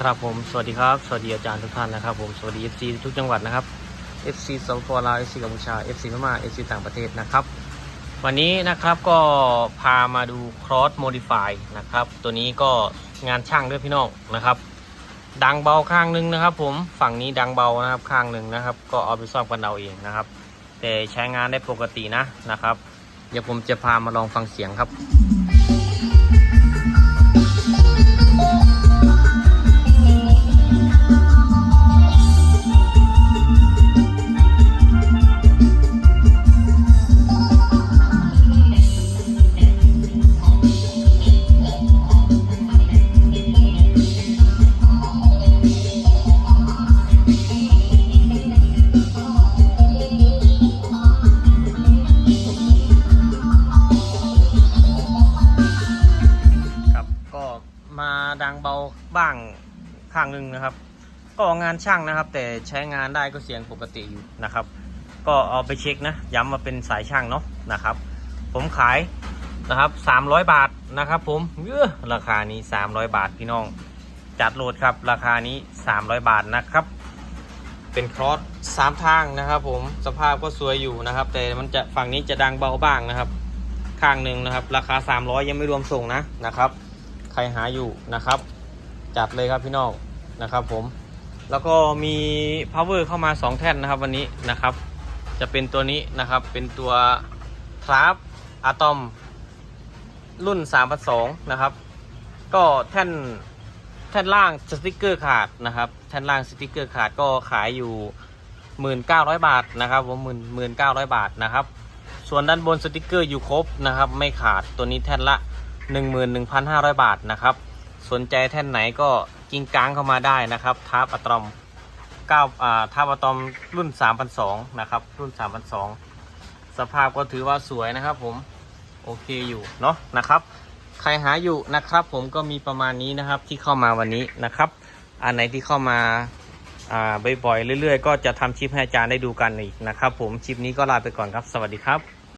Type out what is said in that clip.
ครับผม สวัสดีครับ สวัสดีอาจารย์ทุกท่านนะครับผม สวัสดี FC ทุกจังหวัดนะครับ FC สปปลาว FC กัมพูชา FC พม่า FC ต่างประเทศนะครับ วันนี้นะครับก็พามาดู cross modify นะครับ ตัวนี้ก็งานช่างด้วยพี่น้องนะครับ ดังเบาข้างหนึงนะครับ ผม ฝั่งนี้ดังเบานะครับข้างหนึ่งนะครับ ก็เอาไปซ่อมกันเอาเองนะครับ แต่ใช้งานได้ปกตินะนะครับ เดี๋ยวผมจะพามาลองฟังเสียงครับ มาดังเบาบ้างข้างหนึ่งนะครับ ก็งานช่างนะครับ แต่ใช้งานได้ก็เสียงปกติอยู่นะครับ ก็เอาไปเช็คนะ ย้ำมาเป็นสายช่างเนาะนะครับ ผมขายนะครับ 300 บาทนะครับผมเออราคานี้ 300 บาทพี่น้อง จัดโหลดครับ ราคานี้ 300 บาทนะครับ เป็นครอสสามทางนะครับ ผมสภาพก็สวยอยู่นะครับ แต่มันจะฝั่งนี้จะดังเบาบ้างนะครับ ข้างหนึ่งนะครับ ราคา 300 ยังไม่รวมส่งนะนะครับ รหาอยู่นะครับ จัดเลยครับพี่น้องนะครับ ผม แล้วก็มี power เข้ามา 2 แท่นนะครับ วันนี้นะครับ จะเป็นตัวนี้นะครับ เป็นตัวทราฟอะตอม รุ่น3,200นะครับ ก็แท่นแท่นล่างสติกเกอร์ขาดนะครับ แท่นล่างสติกเกอร์ขาดก็ขายอยู่ 1,900 บาทนะครับผม1 1,900 บาทนะครับ ส่วนด้านบนสติกเกอร์อยู่ครบนะครับ ไม่ขาดตัวนี้แท่นละ 11,500 บาทนะครับ สนใจแท่นไหนก็กิ้งก้างเข้ามาได้นะครับทาร์ปอะตอม9อ่าทาร์ปอะตอมรุ่น 3,200นะครับ รุ่น 3,200 สภาพก็ถือว่าสวยนะครับ ผมโอเคอยู่เนาะนะครับ ใครหาอยู่นะครับ ผมก็มีประมาณนี้นะครับที่เข้ามาวันนี้นะครับ อันไหนที่เข้ามาอ่าบ่อยๆเรื่อย ๆ ก็จะทำคลิปให้อาจารย์ได้ดูกันอีกนะครับ ผมคลิปนี้ก็ลาไปก่อนครับ สวัสดีครับ